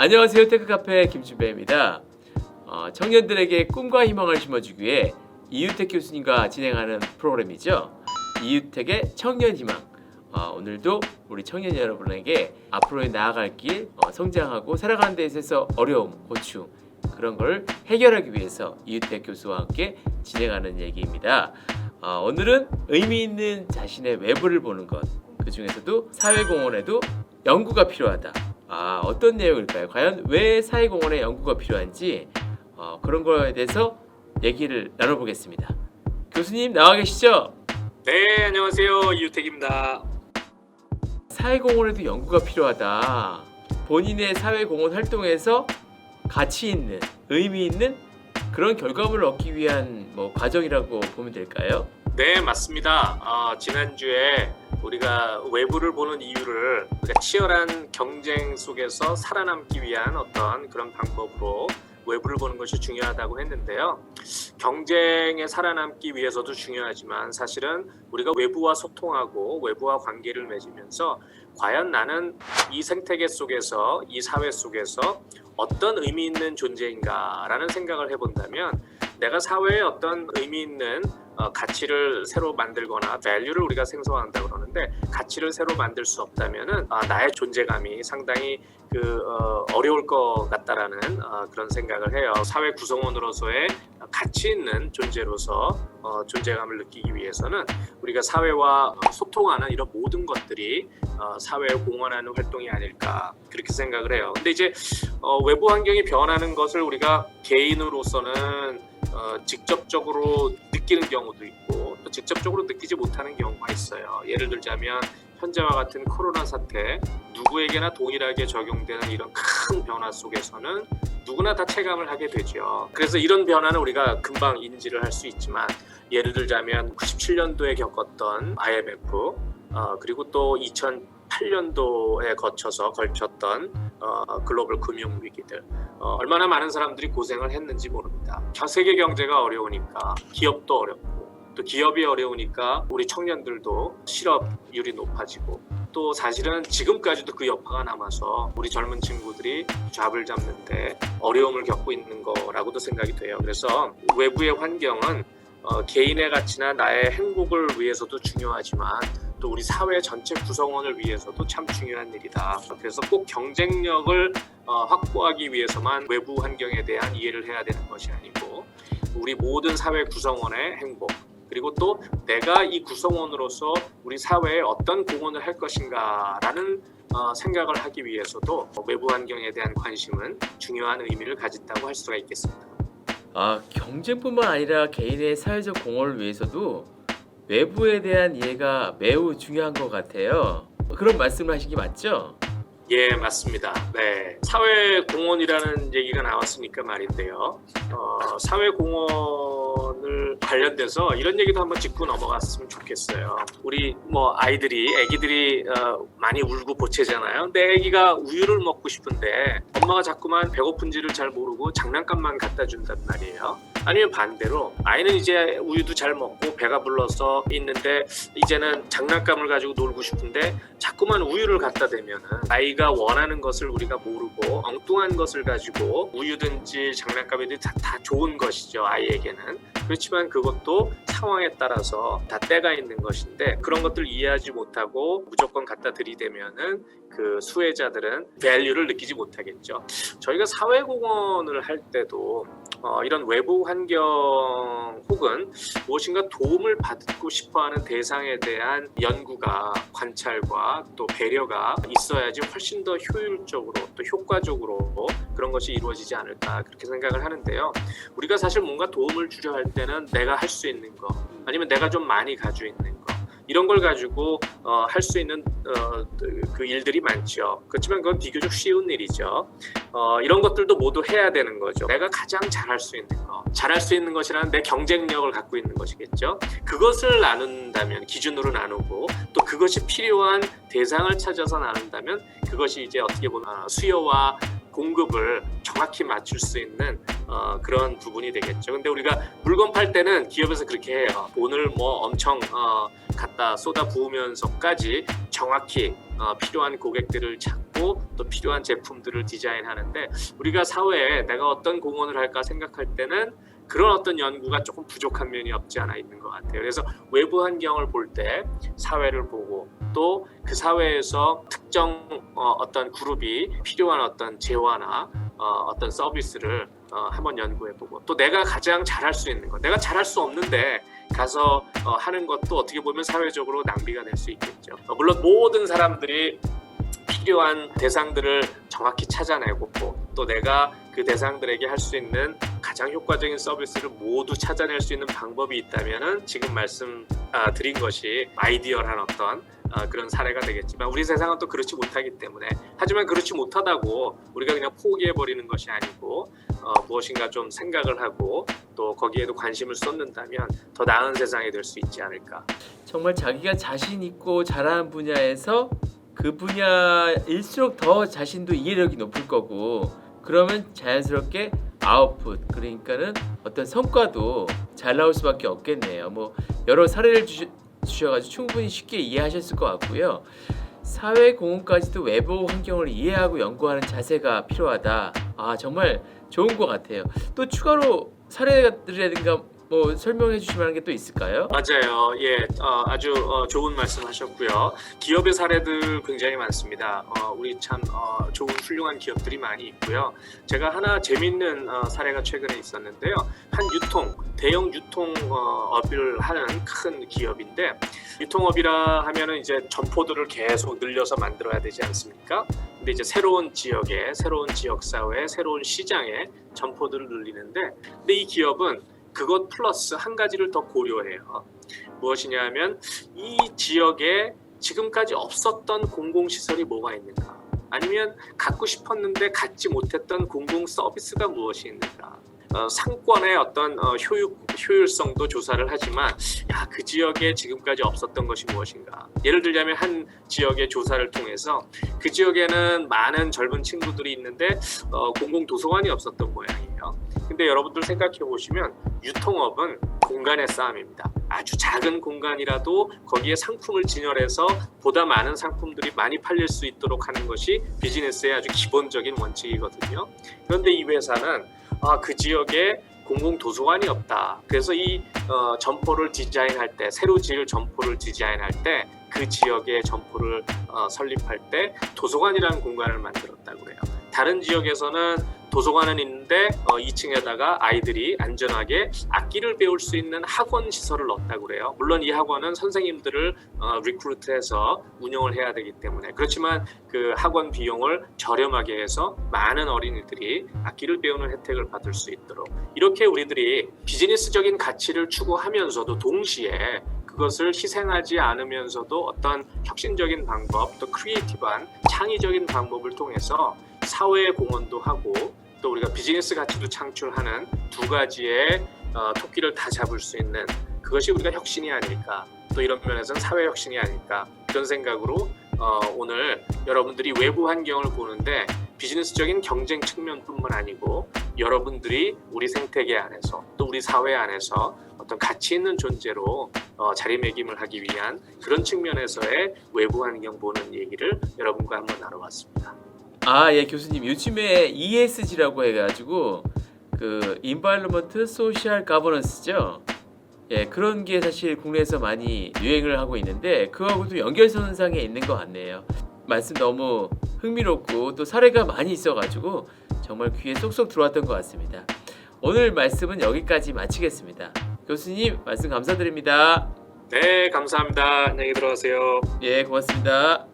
안녕하세요 테크카페 김준배입니다. 어, 청년들에게 꿈과 희망을 심어주기 위해 이유택 교수님과 진행하는 프로그램이죠. 이유택의 청년 희망. 어, 오늘도 우리 청년 여러분에게 앞으로의 나아갈 길, 어, 성장하고 살아가는 데 있어서 어려움, 고충 그런 걸 해결하기 위해서 이유택 교수와 함께 진행하는 얘기입니다. 어, 오늘은 의미 있는 자신의 외부를 보는 것. 그 중에서도 사회공헌에도 연구가 필요하다. 아 어떤 내용일까요? 과연 왜 사회공헌에 연구가 필요한지 어, 그런 거에 대해서 얘기를 나눠보겠습니다. 교수님 나와 계시죠? 네, 안녕하세요. 이유택입니다. 사회공헌에도 연구가 필요하다. 본인의 사회공헌 활동에서 가치 있는 의미 있는 그런 결과물을 얻기 위한 뭐 과정이라고 보면 될까요? 네, 맞습니다. 어, 지난주에 우리가 외부를 보는 이유를 우리가 치열한 경쟁 속에서 살아남기 위한 어떤 그런 방법으로 외부를 보는 것이 중요하다고 했는데요. 경쟁에 살아남기 위해서도 중요하지만 사실은 우리가 외부와 소통하고 외부와 관계를 맺으면서 과연 나는 이 생태계 속에서 이 사회 속에서 어떤 의미 있는 존재인가라는 생각을 해본다면 내가 사회에 어떤 의미 있는 어, 가치를 새로 만들거나 밸류를 우리가 생성한다 그러는데 가치를 새로 만들 수 없다면은 아, 나의 존재감이 상당히 그 어, 어려울 것 같다라는 어, 그런 생각을 해요. 사회 구성원으로서의 가치 있는 존재로서 어, 존재감을 느끼기 위해서는 우리가 사회와 어, 소통하는 이런 모든 것들이 어, 사회에 공헌하는 활동이 아닐까 그렇게 생각을 해요. 근데 이제 어, 외부 환경이 변하는 것을 우리가 개인으로서는 어, 직접적으로 느끼는 경우도 있고 또 직접적으로 느끼지 못하는 경우가 있어요. 예를 들자면 현재와 같은 코로나 사태 누구에게나 동일하게 적용되는 이런 큰 변화 속에서는 누구나 다 체감을 하게 되죠. 그래서 이런 변화는 우리가 금방 인지를 할 수 있지만 예를 들자면 97년도에 겪었던 IMF 어, 그리고 또 2008년도에 거쳐서 걸쳤던 어, 글로벌 금융 위기들 어, 얼마나 많은 사람들이 고생을 했는지 모릅니다. 전 세계 경제가 어려우니까 기업도 어렵고 또 기업이 어려우니까 우리 청년들도 실업률이 높아지고 또 사실은 지금까지도 그 여파가 남아서 우리 젊은 친구들이 잡을 잡는데 어려움을 겪고 있는 거라고도 생각이 돼요. 그래서 외부의 환경은 어, 개인의 가치나 나의 행복을 위해서도 중요하지만 또 우리 사회 전체 구성원을 위해서도 참 중요한 일이다. 그래서 꼭 경쟁력을 어, 확보하기 위해서만 외부 환경에 대한 이해를 해야 되는 것이 아니고 우리 모든 사회 구성원의 행복 그리고 또 내가 이 구성원으로서 우리 사회에 어떤 공헌을 할 것인가라는 어, 생각을 하기 위해서도 외부 환경에 대한 관심은 중요한 의미를 가진다고 할 수가 있겠습니다. 아 경쟁뿐만 아니라 개인의 사회적 공헌을 위해서도 외부에 대한 이해가 매우 중요한 것 같아요. 그런 말씀을 하신 게 맞죠? 예, 맞습니다. 네. 사회 공헌이라는 얘기가 나왔으니까 말인데요. 어, 사회 공헌을 관련돼서 이런 얘기도 한번 짚고 넘어갔으면 좋겠어요. 우리 뭐 아이들이 아기들이 어, 많이 울고 보채잖아요. 내 아기가 우유를 먹고 싶은데 엄마가 자꾸만 배고픈지를 잘 모르고 장난감만 갖다 준단 말이에요. 아니면 반대로 아이는 이제 우유도 잘 먹고 배가 불러서 있는데 이제는 장난감을 가지고 놀고 싶은데 자꾸만 우유를 갖다 대면은 아이가 원하는 것을 우리가 모르고 엉뚱한 것을 가지고 우유든지 장난감이든지 다, 다 좋은 것이죠 아이에게는. 그렇지만 그것도 상황에 따라서 다 때가 있는 것인데 그런 것들 이해하지 못하고 무조건 갖다 들이대면은 그 수혜자들은 밸류를 느끼지 못하겠죠 저희가 사회공헌을 할 때도 어, 이런 외부 환경 혹은 무엇인가 도움을 받고 싶어하는 대상에 대한 연구가 관찰과 또 배려가 있어야지 훨씬 더 효율적으로 또 효과적으로 그런 것이 이루어지지 않을까 그렇게 생각을 하는데요. 우리가 사실 뭔가 도움을 주려 할 때는 내가 할 수 있는 거 아니면 내가 좀 많이 가지고 있는 거 이런 걸 가지고 어, 할 수 있는 어, 그 일들이 많죠. 그렇지만 그건 비교적 쉬운 일이죠. 어, 이런 것들도 모두 해야 되는 거죠. 내가 가장 잘할 수 있는 거, 잘할 수 있는 것이라는 내 경쟁력을 갖고 있는 것이겠죠. 그것을 나눈다면 기준으로 나누고 또 그것이 필요한 대상을 찾아서 나눈다면 그것이 이제 어떻게 보면 어, 수요와 공급을 정확히 맞출 수 있는 어, 그런 부분이 되겠죠. 근데 우리가 물건 팔 때는 기업에서 그렇게 해요. 돈을 뭐 엄청 어, 갖다 쏟아 부으면서까지 정확히 어, 필요한 고객들을 찾고 또 필요한 제품들을 디자인하는데 우리가 사회에 내가 어떤 공헌을 할까 생각할 때는 그런 어떤 연구가 조금 부족한 면이 없지 않아 있는 것 같아요. 그래서 외부 환경을 볼 때 사회를 보고 또 그 사회에서 특정 어, 어떤 그룹이 필요한 어떤 재화나 어, 어떤 서비스를 어, 한번 연구해보고 또 내가 가장 잘할 수 있는 것, 내가 잘할 수 없는데 가서 어, 하는 것도 어떻게 보면 사회적으로 낭비가 될 수 있겠죠. 어, 물론 모든 사람들이 필요한 대상들을 정확히 찾아내고 또 내가 그 대상들에게 할 수 있는 가장 효과적인 서비스를 모두 찾아낼 수 있는 방법이 있다면은 지금 말씀 아, 드린 것이 아이디어란 어떤 아, 그런 사례가 되겠지만 우리 세상은 또 그렇지 못하기 때문에 하지만 그렇지 못하다고 우리가 그냥 포기해 버리는 것이 아니고 어, 무엇인가 좀 생각을 하고 또 거기에도 관심을 쏟는다면 더 나은 세상이 될 수 있지 않을까. 정말 자기가 자신 있고 잘하는 분야에서 그 분야일수록 더 자신도 이해력이 높을 거고 그러면 자연스럽게 아웃풋 그러니까는 어떤 성과도 잘 나올 수밖에 없겠네요. 뭐 여러 사례를 주셔, 주셔가지고 충분히 쉽게 이해하셨을 것 같고요. 사회 공헌까지도 외부 환경을 이해하고 연구하는 자세가 필요하다. 아 정말 좋은 것 같아요. 또 추가로 사례들이라든가 뭐 설명해 주실 만한 게 또 있을까요? 맞아요. 예, 어, 아주 어, 좋은 말씀하셨고요. 기업의 사례들 굉장히 많습니다. 어, 우리 참 어, 좋은 훌륭한 기업들이 많이 있고요. 제가 하나 재밌는 어, 사례가 최근에 있었는데요. 한 유통 대형 유통 어, 업을 하는 큰 기업인데 유통업이라 하면은 이제 점포들을 계속 늘려서 만들어야 되지 않습니까? 근데 이제 새로운 지역에 새로운 지역 사회에 새로운 시장에 점포들을 늘리는데 근데 이 기업은 그것 플러스 한 가지를 더 고려해요. 무엇이냐면 이 지역에 지금까지 없었던 공공시설이 뭐가 있는가? 아니면 갖고 싶었는데 갖지 못했던 공공 서비스가 무엇이 있는가? 어, 상권의 어떤 어, 효율, 효율성도 조사를 하지만 야, 그 지역에 지금까지 없었던 것이 무엇인가? 예를 들자면 한 지역의 조사를 통해서 그 지역에는 많은 젊은 친구들이 있는데 어, 공공 도서관이 없었던 모양이에요. 근데 여러분들 생각해 보시면 유통업은 공간의 싸움입니다. 아주 작은 공간이라도 거기에 상품을 진열해서 보다 많은 상품들이 많이 팔릴 수 있도록 하는 것이 비즈니스의 아주 기본적인 원칙이거든요. 그런데 이 회사는 아, 그 지역에 공공 도서관이 없다. 그래서 이 어, 점포를 디자인할 때 새로 지을 점포를 디자인할 때 그 지역의 점포를 어, 설립할 때 도서관이라는 공간을 만들었다고 그래요. 다른 지역에서는 도서관은 있는데 어, 2층에다가 아이들이 안전하게 악기를 배울 수 있는 학원 시설을 넣었다고 그래요. 물론 이 학원은 선생님들을 어, 리크루트해서 운영을 해야 되기 때문에 그렇지만 그 학원 비용을 저렴하게 해서 많은 어린이들이 악기를 배우는 혜택을 받을 수 있도록 이렇게 우리들이 비즈니스적인 가치를 추구하면서도 동시에 그것을 희생하지 않으면서도 어떤 혁신적인 방법 또 크리에이티브한 창의적인 방법을 통해서 사회에 공헌도 하고 또 우리가 비즈니스 가치도 창출하는 두 가지의 어, 토끼를 다 잡을 수 있는 그것이 우리가 혁신이 아닐까 또 이런 면에서는 사회 혁신이 아닐까 이런 생각으로 어, 오늘 여러분들이 외부 환경을 보는데 비즈니스적인 경쟁 측면뿐만 아니고 여러분들이 우리 생태계 안에서 또 우리 사회 안에서 어떤 가치 있는 존재로 어, 자리매김을 하기 위한 그런 측면에서의 외부 환경 보는 얘기를 여러분과 한번 나눠봤습니다. 아, 예, 교수님. 요즘에 ESG라고 해가지고 그 Environment Social Governance죠. 예, 그런 게 사실 국내에서 많이 유행을 하고 있는데 그거하고도 연결선상에 있는 것 같네요. 말씀 너무 흥미롭고 또 사례가 많이 있어가지고 정말 귀에 쏙쏙 들어왔던 것 같습니다. 오늘 말씀은 여기까지 마치겠습니다. 교수님 말씀 감사드립니다. 네, 감사합니다. 안녕히 들어가세요. 예, 고맙습니다.